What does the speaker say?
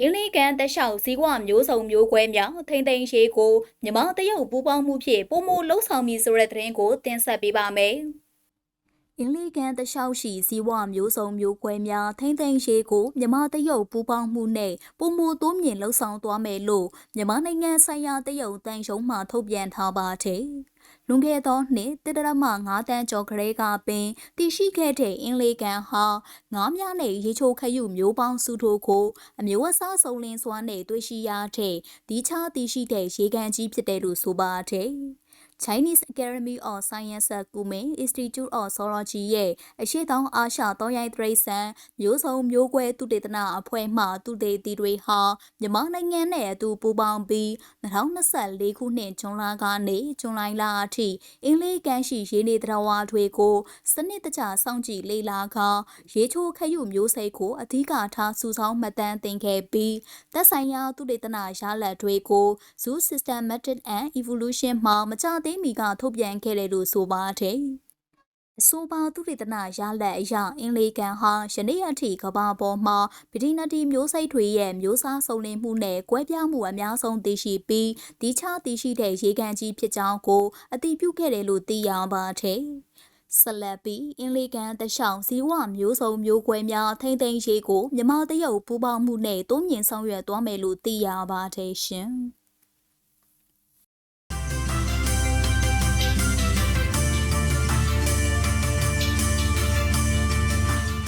အင်းလေးကန်တက်လျှောက်ဇီဝမျိုးစုံမျိုးကွဲများထိမ့်သိမ်းရေးကိုမြမတရုတ်ပူးပေါင်းမှုဖြင့်ပုံမလှုပ်ဆောင်မည်ဆိုတဲ့သတင်းကိုတင်ဆက်ပေးပါမယ်။ အင်းလေးကန်တက်လျှောက်ရှိဇီဝမျိုးစုံမျိုးကွဲများထိမ့်သိမ်းရေးကိုမြမတရုတ်ပူးပေါင်းမှုနဲ့ပုံမတိုးမြင့်လှုပ်ဆောင်သွားမယ်လို့မြမနိုင်ငံဆိုင်ရာတရုတ်တန်ရှုံးမှထုတ်ပြန်ထားပါတယ်။လွန်ခဲ့သောနှစ်တစ်တရမ9တန်းကျော်ကလေးကပင်တည်ရှိခဲ့တဲ့အင်းလေးကန်ဟာငားများနဲ့ရေချိုခရုမျိုးပေါင်းစုထိုးကိုအမျိုးအစားစုံလင်းစွာနဲ့တွေ့ရှိရတဲ့ဒီချာတည်ရှိတဲ့ရေကန်ကြီးဖြစ်တယ်လို့ဆိုပါတယ်။ Chinese Academy of Sciences ကူမင် Institute of Zoology ရဲ့အရှိတောင်အာရှတောရိုင်းတရိษံမျိုးစုံမျိုးကွဲသုတေသနအဖွဲ့မှသုတေသီတွေဟာမြန်မာနိုင်ငံနဲ့အတူပူးပေါင်းပြီး2024ခုနှစ်ဇွန်လကနေဇွန်လလအထိအင်းလေးကမ်းရှိရေနေတရဝါတွေကိုစနစ်တကျစောင့်ကြည့်လေ့လာကရေချိုးခရုမျိုးစိတ်ကိုအဓိကထားစုဆောင်းမှတ်တမ်းတင်ခဲ့ပြီးသက်ဆိုင်ရာသုတေသနရလဒ်တွေကို Zoo Systematic and Evolution မှာမကြသေးမီကထုတ်ပြန်ခဲ့တယ်လို့ဆိုပါတယ်။အဆိုပါသူတေသနာရလက်အရအင်လီကန်ဟာယနေ့အထိကဘာပေါ်မှာဗီဒီနာတီမျိုးစိတ်တွေရဲ့မျိုးစားစုံလင်မှုနဲ့ကွဲပြားမှုအများဆုံးသိရှိပြီးဒီချသိရှိတဲ့ရေကန်ကြီးဖြစ်ကြောင်းကိုအတည်ပြုခဲ့တယ်လို့သိရပါတယ်။ဆက်လက်ပြီးအင်းလေးကန်တရှောင်းဇီဝမျိုးစုံမျိုးကွဲများထိမ့်သိမ်းရေးကိုမြမတရုတ်ပူးပေါင်းမှုနဲ့တိုးမြင့်ဆောင်ရွက်သွားမယ်လို့သိရပါတယ်ရှင်။